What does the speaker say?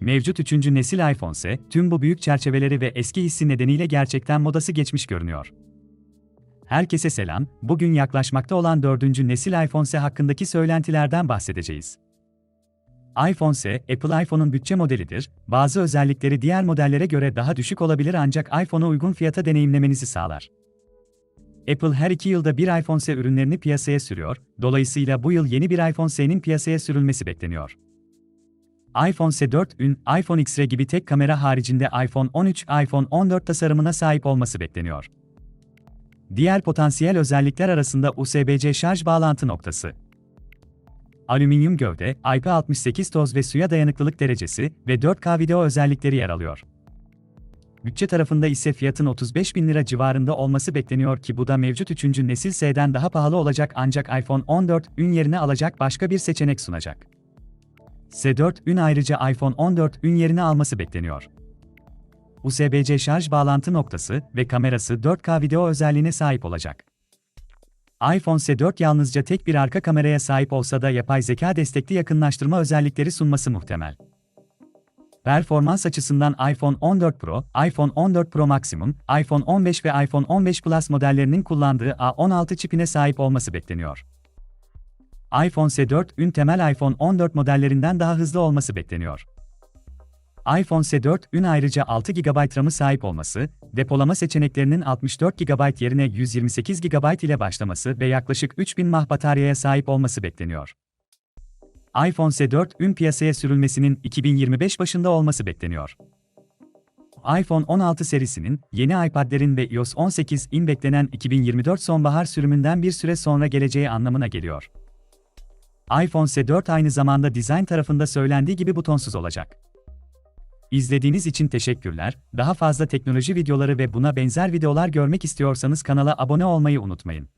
Mevcut 3. nesil iPhone ise tüm bu büyük çerçeveleri ve eski hissi nedeniyle gerçekten modası geçmiş görünüyor. Herkese selam, bugün yaklaşmakta olan 4. nesil iPhone SE hakkındaki söylentilerden bahsedeceğiz. iPhone SE, Apple iPhone'un bütçe modelidir, bazı özellikleri diğer modellere göre daha düşük olabilir ancak iPhone'a uygun fiyata deneyimlemenizi sağlar. Apple her iki yılda bir iPhone SE ürünlerini piyasaya sürüyor, dolayısıyla bu yıl yeni bir iPhone SE'nin piyasaya sürülmesi bekleniyor. iPhone SE 4 ün, iPhone X-Ray gibi tek kamera haricinde iPhone 13, iPhone 14 tasarımına sahip olması bekleniyor. Diğer potansiyel özellikler arasında USB-C şarj bağlantı noktası, alüminyum gövde, IP68 toz ve suya dayanıklılık derecesi ve 4K video özellikleri yer alıyor. Bütçe tarafında ise fiyatın 35 bin lira civarında olması bekleniyor ki bu da mevcut 3. nesil S'den daha pahalı olacak ancak iPhone 14 ün yerine alacak başka bir seçenek sunacak. S4 ün ayrıca iPhone 14 ün yerine alması bekleniyor. USB-C şarj bağlantı noktası ve kamerası 4K video özelliğine sahip olacak. iPhone S4 yalnızca tek bir arka kameraya sahip olsa da yapay zeka destekli yakınlaştırma özellikleri sunması muhtemel. Performans açısından iPhone 14 Pro, iPhone 14 Pro Maximum, iPhone 15 ve iPhone 15 Plus modellerinin kullandığı A16 çipine sahip olması bekleniyor. iPhone S4 ün temel iPhone 14 modellerinden daha hızlı olması bekleniyor. iPhone S4 ün ayrıca 6 GB RAM'ı sahip olması, depolama seçeneklerinin 64 GB yerine 128 GB ile başlaması ve yaklaşık 3000 mAh bataryaya sahip olması bekleniyor iPhone S4 ün piyasaya sürülmesinin 2025 başında olması bekleniyor. iPhone 16 serisinin, yeni iPad'lerin ve iOS 18'in beklenen 2024 sonbahar sürümünden bir süre sonra geleceği anlamına geliyor. iPhone S4 aynı zamanda dizayn tarafında söylendiği gibi butonsuz olacak. İzlediğiniz için teşekkürler. Daha fazla teknoloji videoları ve buna benzer videolar görmek istiyorsanız kanala abone olmayı unutmayın.